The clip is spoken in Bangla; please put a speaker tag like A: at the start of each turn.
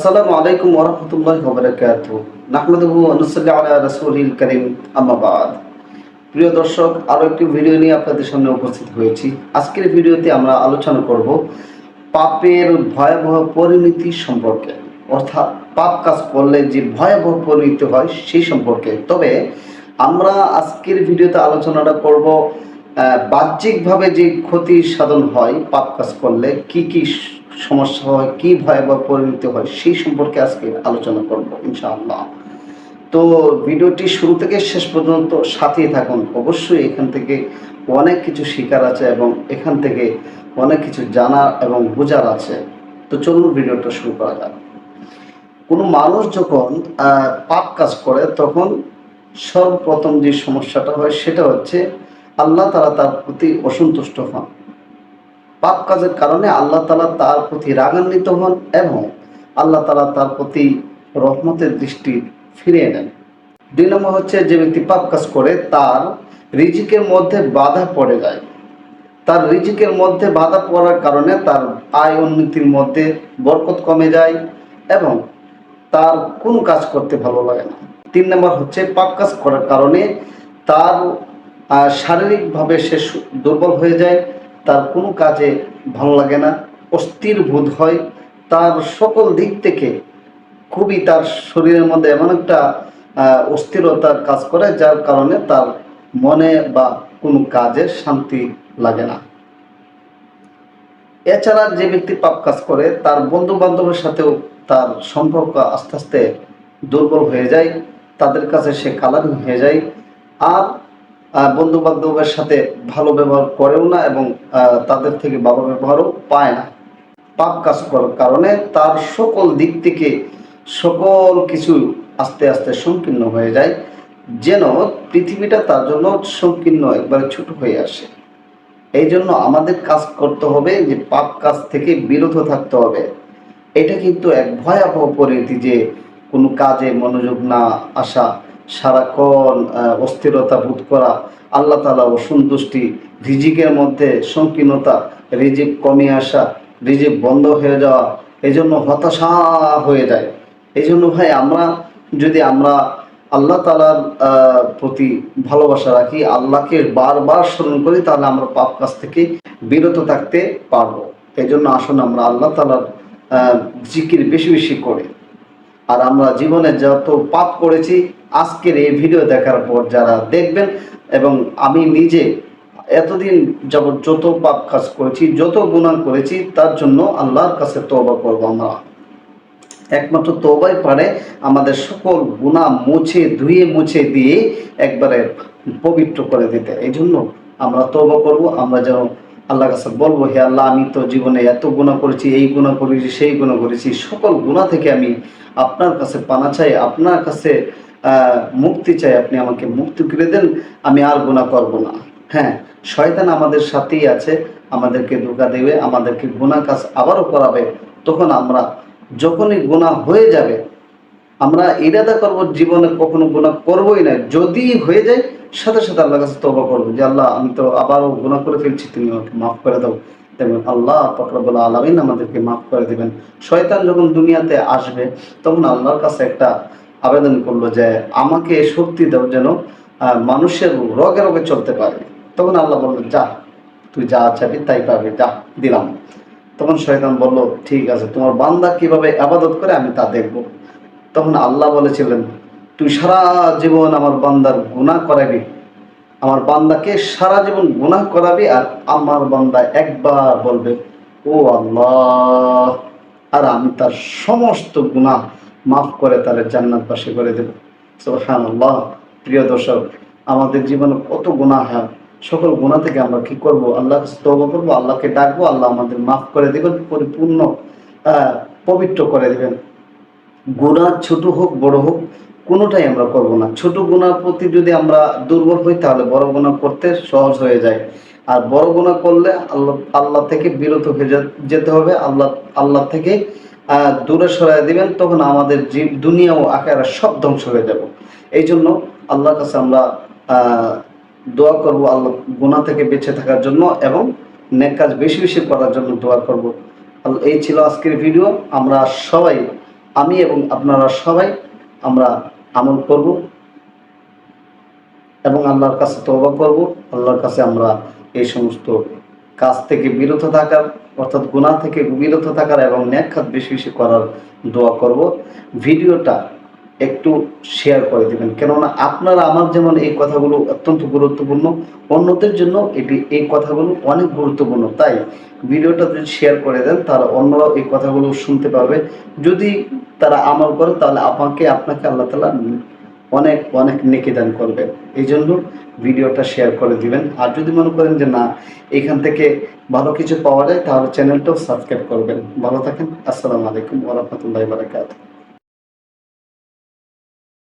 A: আসসালামু আলাইকুম ওরহমতুল্লাহ ববরকাত নাহমাদুহু অনুসল্লি আলা রাসূলিল করিম, আম্মা বাদ। প্রিয় দর্শক আরও একটি ভিডিও নিয়ে আপনাদের সামনে উপস্থিত হয়েছি। আজকের ভিডিওতে আমরা আলোচনা করব পাপের ভয়াবহ পরিণতি সম্পর্কে। অর্থাৎ পাপ কাজ করলে যে ভয়াবহ পরিণতি হয় সেই সম্পর্কে। তবে আমরা আজকের ভিডিওতে আলোচনাটা করব বাহ্যিকভাবে যে ক্ষতি সাধন হয় পাপ কাজ করলে কি কি সমস্যা হয়, কি ভয়াবহ পরিণতি হয়, সেই সম্পর্কে আজকে আলোচনা করব, ইনশাআল্লাহ। তো ভিডিওটি শুরু থেকে শেষ পর্যন্ত সাথেই থাকুন। অবশ্যই এখান থেকে অনেক কিছু শেখার আছে এবং এখান থেকে অনেক কিছু জানা এবং বোঝার আছে। তো চলুন ভিডিওটা শুরু করা যাক। কোনো মানুষ যখন পাপ কাজ করে, তখন সর্বপ্রথম যে সমস্যাটা হয়, সেটা হচ্ছে আল্লাহ তারা তার প্রতি অসন্তুষ্ট হন। পাপ কাজের কারণে আল্লাহ তালা তার প্রতি রাগান্বিত হন এবং আল্লাহ তালা তার প্রতি রহমতের দৃষ্টি ফিরিয়ে নেন। দুই নম্বর হচ্ছে যে ব্যক্তি পাপ কাজ করে, তার রিজিকের মধ্যে বাধা পড়ে যায়। তার রিজিকের মধ্যে বাধা পড়ার কারণে তার আয় উন্নতির মধ্যে বরকত কমে যায় এবং তার কোনো কাজ করতে ভালো লাগে না। তিন নম্বর হচ্ছে পাপ কাজ করার কারণে তার শারীরিকভাবে সে, দুর্বল হয়ে যায়। তার কোনো কাজে ভালো লাগে না, অস্থির বোধ হয়। তার সকল দিক থেকে খুবই তার শরীরের মধ্যে এমন একটা অস্থিরতার কাজ করে, যার কারণে তার মনে বা কোনো কাজে শান্তি লাগে না। এছাড়া যে ব্যক্তি পাপ কাজ করে, তার বন্ধু বান্ধবের সাথেও তার সম্পর্ক আস্তে আস্তে দুর্বল হয়ে যায়, তাদের কাছে সে কালারিং হয়ে যায়। আর বন্ধু বান্ধবের সাথে ভালো ব্যবহার করেও না এবং তাদের থেকে ভালো ব্যবহারও পায় না। পাপ কাজ করার কারণে তার সকল দিক থেকে সকল কিছু আস্তে আস্তে সংকীর্ণ হয়ে যায়, যেন পৃথিবীটা তার জন্য সংকীর্ণ একবারে ছোট হয়ে আসে। এই জন্য আমাদের কাজ করতে হবে যে পাপ কাজ থেকে বিরত থাকতে হবে। এটা কিন্তু এক ভয়াবহ পরিণতি যে কোনো কাজে মনোযোগ না আসা সারাক্ষণ অস্থিরতা বোধ করা, আল্লাহ তালা অসন্তুষ্টি, রিজিকের মধ্যে সংকীর্ণতা, রিজিক কমে আসা, রিজিক বন্ধ হয়ে যাওয়া এই জন্য হতাশা হয়ে যায়। এই জন্য ভাই, আমরা যদি আমরা আল্লাহ তালার প্রতি ভালোবাসা রাখি, আল্লাহকে বারবার স্মরণ করি, তাহলে আমরা পাপ কাজ থেকে বিরত থাকতে পারব। এই জন্য আসুন আমরা আল্লাহ তালার জিকির বেশি বেশি করি। আর আমরা জীবনে যত পাপ করেছি আজকের এই ভিডিও দেখার পর যারা দেখবেন এবং আমি নিজে এতদিন যাবৎ যত পাপ কাজ করেছি, যত গুণা করেছি, তার জন্য আল্লাহর কাছে তওবা করব আমরা। একমাত্র তওবাই পারে আমাদের সকল গুণা মুছে, ধুয়ে মুছে দিয়ে একবারে পবিত্র করে দিতে। এই জন্য আমরা তওবা করব, আমরা যেন আল্লাহর কাছে বলব, হে আল্লাহ, আমি তো জীবনে এত গুণা করেছি, এই গুণা করেছি, সেই গুণা করেছি, সকল গুণা থেকে আমি আপনার কাছে পানা চাই, আপনার কাছে মুক্তি চাই, আপনি আমাকে মুক্তি করে দেন, আমি আর গুণা করব না। হ্যাঁ শয়তান আমাদের সাথেই আছে, আমাদেরকে ধোকা দেবে, আমাদেরকে গুণা কাজ আবারও করাবে। তখন আমরা যখনই গুণা হয়ে যাবে, আমরা ইরাদা করব, জীবনে কখনো গুণা করবোই না। যদি হয়ে যায়, সাথে সাথে আল্লাহর কাছে তবা করব, যে আল্লাহ, আমি তো আবারও গুণা করে ফেলছি, তুমি আমাকে মাফ করে দাও। দেখবেন আল্লাহ ফকরাবুল আলমিন আমাদেরকে মাফ করে দিবেন। শয়তান যখন দুনিয়াতে আসবে, তখন আল্লাহর কাছে একটা আবেদন করল যে আমাকে শক্তি দাও যেন মানুষের রগে রগে চলতে পারে। তখন আল্লাহ বলল যা, তুই যা চাবি, তাই পাবি, যা, দিলাম। তখন শয়তান বলল, ঠিক আছে, তোমার বান্দা কীভাবে আবাদত করে আমি তা দেখব। তখন আল্লাহ বলেছিলেন, তুই সারা জীবন আমার বান্দার গুনাহ করাবি। আমার বান্দাকে সারা জীবন গুনাহ করাবি আর আমার বান্দা একবার বলবে, ও আল্লাহ, আর আমি তার সমস্ত গুনাহ মাফ করে তার জান্নাতবাসী করে দেব। সুবহান আল্লাহ প্রিয় দর্শক, আমাদের জীবনে কত গুনাহ হয়, সকল গুণা থেকে আমরা কি করব? আল্লাহ তবা করব, আল্লাহকে ডাকবো, আল্লাহ আমাদের মাফ করে দেবেন, পরিপূর্ণ পবিত্র করে দেবেন। গুণা ছোট হোক, বড় হোক, কোনোটাই আমরা করব না। ছোট গুণার প্রতি যদি আমরা দুর্বল হই, তাহলে বড় গুণা করতে সহজ হয়ে যায়। আর বড় গুণা করলে আল্লাহ আল্লাহ থেকে বিরত হয়ে যেতে হবে। আল্লাহ আল্লাহ থেকে দূরে সরাই দিবেন, তখন আমাদের জীব, দুনিয়া ও আকারা সব ধ্বংস হয়ে যাব। এই জন্য আল্লাহর কাছে আমরা দোয়া করব আল্লাহ গুণা থেকে বেঁচে থাকার জন্য এবং নেক কাজ বেশি বেশি করার জন্য দোয়া করব। এই ছিল আজকের ভিডিও। আমরা সবাই, আমি এবং আপনারা সবাই আমরা আমল করব এবং আল্লাহর কাছে তওবা করব। আল্লাহর কাছে আমরা এই সমস্ত কাজ থেকে বিরত থাকার, অর্থাৎ গুণা থেকে বিরত থাকার এবং ন্যাক বেশি বেশি করার দোয়া করব। ভিডিওটা একটু শেয়ার করে দেবেন। কেননা আপনারা আমার যেমন এই কথাগুলো অত্যন্ত গুরুত্বপূর্ণ, অন্যদের জন্য এটি এই কথাগুলো অনেক গুরুত্বপূর্ণ। তাই ভিডিওটা যদি শেয়ার করে দেন তারা অন্যরাও এই কথাগুলো শুনতে পারবে। যদি তারা আমল করে, তাহলে আমাকে, আপনাকে আল্লাহ তালা অনেক অনেক নেকি দান করবে এই জন্য ভিডিওটা শেয়ার করে দিবেন। আর যদি মনে করেন যে না, এখান থেকে ভালো কিছু পাওয়া যায়, তাহলে চ্যানেলটাও সাবস্ক্রাইব করবেন। ভালো থাকেন। আসসালামু আলাইকুম ওরহমতুল্লাহ বারাকাতুহ।